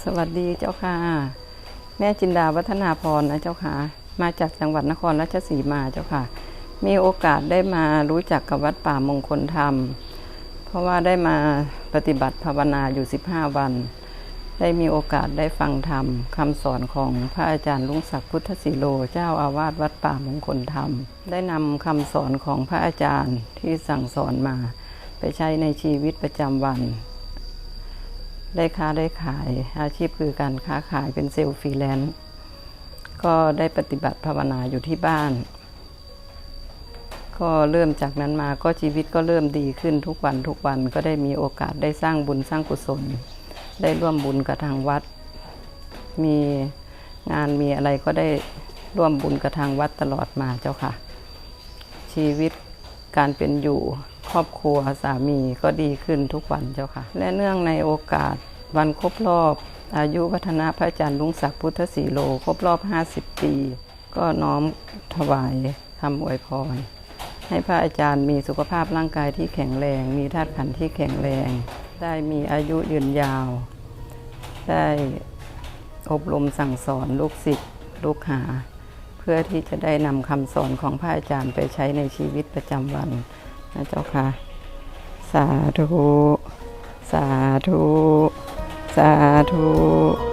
สวัสดีเจ้าค่ะ แม่จินดาวัฒนาพรนะเจ้าค่ะ มาจากจังหวัดนครราชสีมาเจ้าค่ะ มีโอกาสได้มารู้จักกับวัดป่ามงคลธรรม เพราะว่าได้มาปฏิบัติภาวนาอยู่ 15 วัน ได้มีโอกาสได้ฟังธรรมคำสอนของพระอาจารย์ลุงศักดิ์พุทธศิโล เจ้าอาวาสวัดป่ามงคลธรรม ได้นำคำสอนของพระอาจารย์ที่สั่งสอนมา ไปใช้ในชีวิตประจำวัน ได้ค้าได้ขายอาชีพคือการค้าขายเป็นเซลล์ฟรีแลนซ์ก็ได้ปฏิบัติภาวนาอยู่ที่บ้าน ก็เริ่มจากนั้นมาก็ชีวิตก็เริ่มดีขึ้นทุกวันทุกวันก็ได้มีโอกาสได้สร้างบุญสร้างกุศล ได้ร่วมบุญกับทางวัด มีงานมีอะไรก็ได้ร่วมบุญกับทางวัดตลอดมาเจ้าค่ะ ชีวิตการเป็นอยู่ ครอบครัวสามีก็ดีขึ้นทุกวันเจ้าค่ะ และเนื่องในโอกาสวันครบรอบอายุวัฒนะพระอาจารย์ลุงศักดิ์พุทธศรีโลครบรอบ 50 ปี ก็น้อมถวายคำอวยพร ให้พระอาจารย์มีสุขภาพร่างกายที่แข็งแรง มีธาตุขันธ์ที่แข็งแรง ได้มีอายุยืนยาว ได้อบรมสั่งสอนลูกศิษย์ลูกหา เพื่อที่จะได้นำคำสอนของพระอาจารย์ไปใช้ในชีวิตประจำวัน นะเจ้าค่ะ สาธุ สาธุ สาธุ